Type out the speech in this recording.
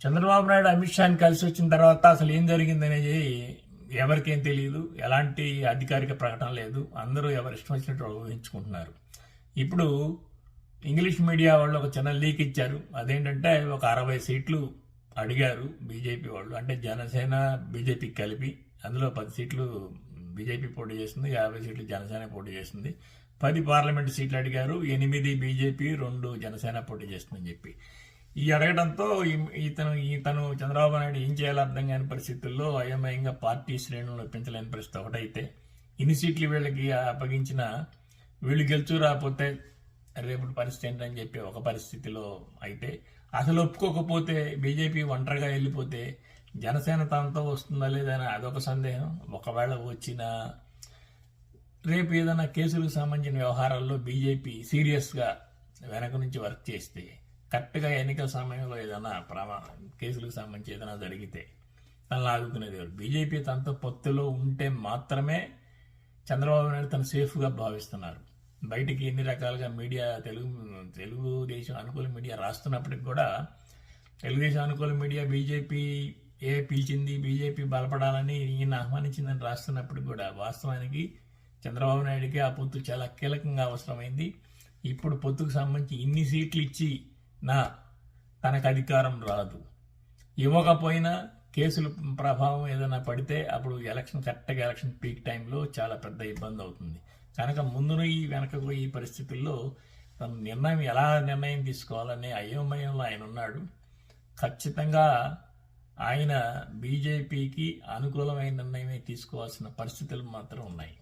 చంద్రబాబు నాయుడు అమిత్ షాని కలిసి వచ్చిన తర్వాత అసలు ఏం జరిగిందనేది ఎవరికేం తెలియదు ఎలాంటి అధికారిక ప్రకటన లేదు. అందరూ ఎవరు ఇష్టం వచ్చినట్టు ఊహించుకుంటున్నారు. ఇప్పుడు ఇంగ్లీష్ మీడియా వాళ్ళు ఒక చిన్న లీక్ ఇచ్చారు. అదేంటంటే ఒక అరవై సీట్లు అడిగారు బీజేపీ వాళ్ళు. అంటే జనసేన బీజేపీ కలిపి అందులో పది సీట్లు బీజేపీ పోటీ చేస్తుంది యాభై సీట్లు జనసేన పోటీ చేస్తుంది పది పార్లమెంట్ సీట్లు అడిగారు. ఎనిమిది బీజేపీ రెండు జనసేన పోటీ చేస్తుందని చెప్పి. ఈ అడగడంతో ఇతను ఇతను చంద్రబాబు నాయుడు ఏం చేయాలో అర్థం కాని పరిస్థితుల్లో అయోమయంగా పార్టీ శ్రేణులను పెంచలేని పరిస్థితి ఒకటైతే ఇన్ని సీట్లు వీళ్ళకి అప్పగించిన వీళ్ళు గెలుచు రాకపోతే రేపు పరిస్థితి ఏంటని చెప్పి ఒక పరిస్థితిలో అయితే అసలు ఒప్పుకోకపోతే బీజేపీ ఒంటరిగా వెళ్ళిపోతే జనసేన తనతో వస్తుందా లేదా అని అదొక సందేహం. ఒకవేళ వచ్చిన రేపు ఏదైనా కేసులకు సంబంధించిన వ్యవహారాల్లో బీజేపీ సీరియస్గా వెనక నుంచి వర్క్ చేస్తే కరెక్ట్గా ఎన్నికల సమయంలో ఏదైనా ప్రమా కేసులకు సంబంధించి ఏదైనా జరిగితే తనను ఆదుకునేది ఎవరు? బీజేపీ తనతో పొత్తులో ఉంటే మాత్రమే చంద్రబాబు నాయుడు తను సేఫ్గా భావిస్తున్నారు. బయటికి ఎన్ని రకాలుగా మీడియా తెలుగు తెలుగుదేశం అనుకూల మీడియా రాస్తున్నప్పటికి కూడా తెలుగుదేశం అనుకూల మీడియా బీజేపీ ఏ పిలిచింది బీజేపీ బలపడాలని ఈయన ఆహ్వానించిందని రాస్తున్నప్పటికి కూడా వాస్తవానికి చంద్రబాబు నాయుడికి ఆ పొత్తు చాలా కీలకంగా అవసరమైంది. ఇప్పుడు పొత్తుకు సంబంధించి ఇన్ని సీట్లు ఇచ్చి నా తనకు అధికారం రాదు. ఇవ్వకపోయినా కేసులు ప్రభావం ఏదైనా పడితే అప్పుడు ఎలక్షన్ కరెక్ట్గా ఎలక్షన్ పీక్ టైంలో చాలా పెద్ద ఇబ్బంది అవుతుంది. కనుక ముందున ఈ వెనకకు ఈ పరిస్థితుల్లో తన నిర్ణయం ఎలా నిర్ణయం తీసుకోవాలనే అయోమయంలో ఆయన ఉన్నాడు. ఖచ్చితంగా ఆయన బీజేపీకి అనుకూలమైన నిర్ణయమే తీసుకోవాల్సిన పరిస్థితులు మాత్రం ఉన్నాయి.